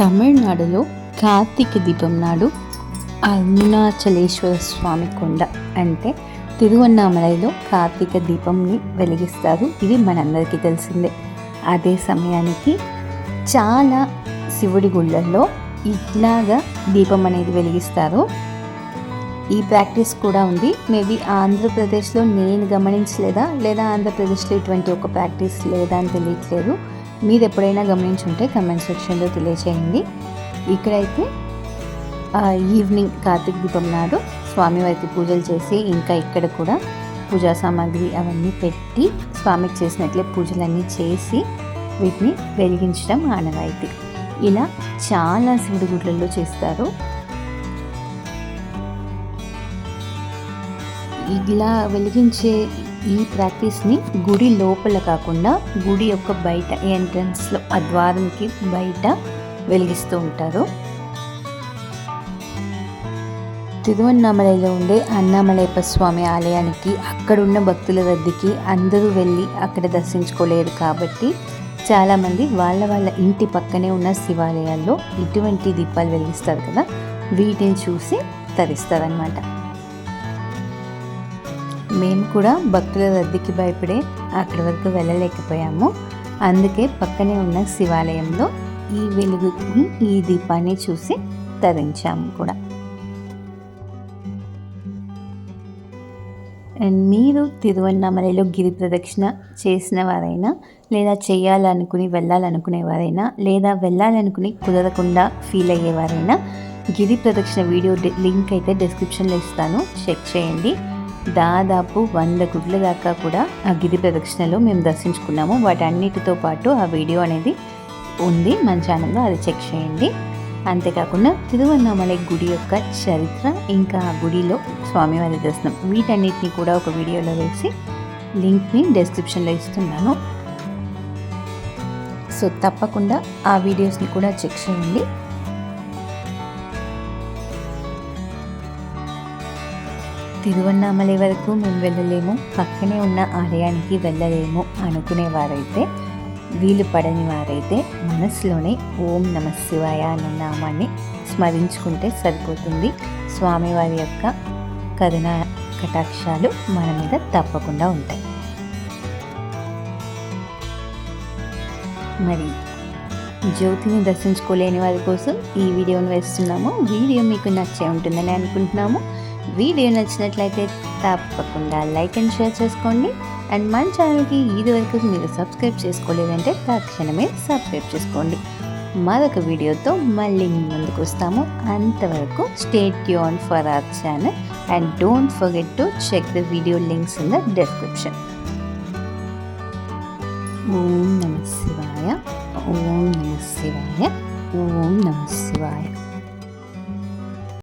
తమిళనాడులో కార్తీక దీపం నాడు అరుణాచలేశ్వర స్వామి కొండ అంటే తిరువన్నామలైలో కార్తీక దీపంని వెలిగిస్తారు. ఇది మనందరికీ తెలిసిందే. అదే సమయానికి చాలా శివుడి గుళ్ళల్లో ఇట్లాగా దీపం అనేది వెలిగిస్తారు. ఈ ప్రాక్టీస్ కూడా ఉంది. మేబీ ఆంధ్రప్రదేశ్లో నేను గమనించలేదా? లేదా ఆంధ్రప్రదేశ్లో ఇటువంటి ఒక ప్రాక్టీస్ లేదా అని తెలియట్లేదు. మీరు ఎప్పుడైనా గమనించుంటే కమెంట్ సెక్షన్లో తెలియచేయండి. ఇక్కడైతే ఈవినింగ్ కార్తీక దీపం నాడు స్వామివారికి పూజలు చేసి ఇంకా ఇక్కడ కూడా పూజా సామాగ్రి అవన్నీ పెట్టి స్వామికి చేసినట్లే పూజలన్నీ చేసి వీటిని వెలిగించడం ఆనవాయితీ. ఇలా చాలా శివుడి గుడ్లలో చేస్తారు. ఇలా వెలిగించే ఈ ప్రాక్టీస్ని గుడి లోపల కాకుండా గుడి యొక్క బయట ఎంట్రన్స్లో ఆ ద్వారంకి బయట వెలిగిస్తూ ఉంటారు. తిరువన్నామలైలో ఉండే అన్నామలయప్ప స్వామి ఆలయానికి అక్కడున్న భక్తుల రద్దీకి అందరూ వెళ్ళి అక్కడ దర్శించుకోలేరు కాబట్టి చాలామంది వాళ్ళ వాళ్ళ ఇంటి పక్కనే ఉన్న శివాలయాల్లో ఇటువంటి దీపాలు వెలిగిస్తారు కదా వీటిని చూసి తరిస్తారనమాట మేము కూడా భక్తుల రద్దీకి భయపడే అక్కడి వరకు వెళ్ళలేకపోయాము. అందుకే పక్కనే ఉన్న శివాలయంలో ఈ వెలుగుని ఈ దీపాన్ని చూసి తరించాము కూడా. అండ్ మీరు తిరువన్నామలలో గిరి ప్రదక్షిణ చేసిన వారైనా లేదా చేయాలనుకుని వెళ్ళాలనుకునేవారైనా లేదా వెళ్ళాలనుకుని కుదరకుండా ఫీల్ అయ్యేవారైనా గిరి ప్రదక్షిణ వీడియో లింక్ అయితే డిస్క్రిప్షన్లో ఇస్తాను. చెక్ చేయండి. దాదాపు వంద గుడ్ల దాకా కూడా ఆ గిరి ప్రదక్షిణలో మేము దర్శించుకున్నాము. వాటన్నిటితో పాటు ఆ వీడియో అనేది ఉంది. మన ఛానల్లో అది చెక్ చేయండి. అంతేకాకుండా తిరువన్నామలై గుడి యొక్క చరిత్ర ఇంకా ఆ గుడిలో స్వామివారి దర్శనం. వీటన్నిటిని కూడా ఒక వీడియోలో వేసి లింక్ని డిస్క్రిప్షన్లో ఇస్తున్నాను. సో తప్పకుండా ఆ వీడియోస్ని కూడా చెక్ చేయండి. తిరువన్నామలై వరకు మేము వెళ్ళలేము. పక్కనే ఉన్న ఆలయానికి వెళ్ళలేము అనుకునేవారైతే వీలు పడని వారైతే మనసులోనే ఓం నమ శివాయ అన్న నామాన్ని స్మరించుకుంటే సరిపోతుంది. స్వామివారి యొక్క కరుణ కటాక్షాలు మన మీద తప్పకుండా ఉంటాయి. మరి జ్యోతిని దర్శించుకోలేని వారి కోసం ఈ వీడియోను వేస్తున్నాము. వీడియో మీకు నచ్చే ఉంటుందని అనుకుంటున్నాము. వీడియో నచ్చినట్లయితే తప్పకుండా లైక్ అండ్ షేర్ చేసుకోండి. అండ్ మన ఛానల్కి ఇదివరకు మీరు సబ్స్క్రైబ్ చేసుకోలేదంటే తక్షణమే సబ్స్క్రైబ్ చేసుకోండి. మరొక వీడియోతో మళ్ళీ మీ ముందుకు వస్తాము. అంతవరకు stay Yoon for our channel and don't forget to check the video links in the description ఓం నమ శివాయ. ఓం నమ శివాయ. ఓం నమ శివాయ.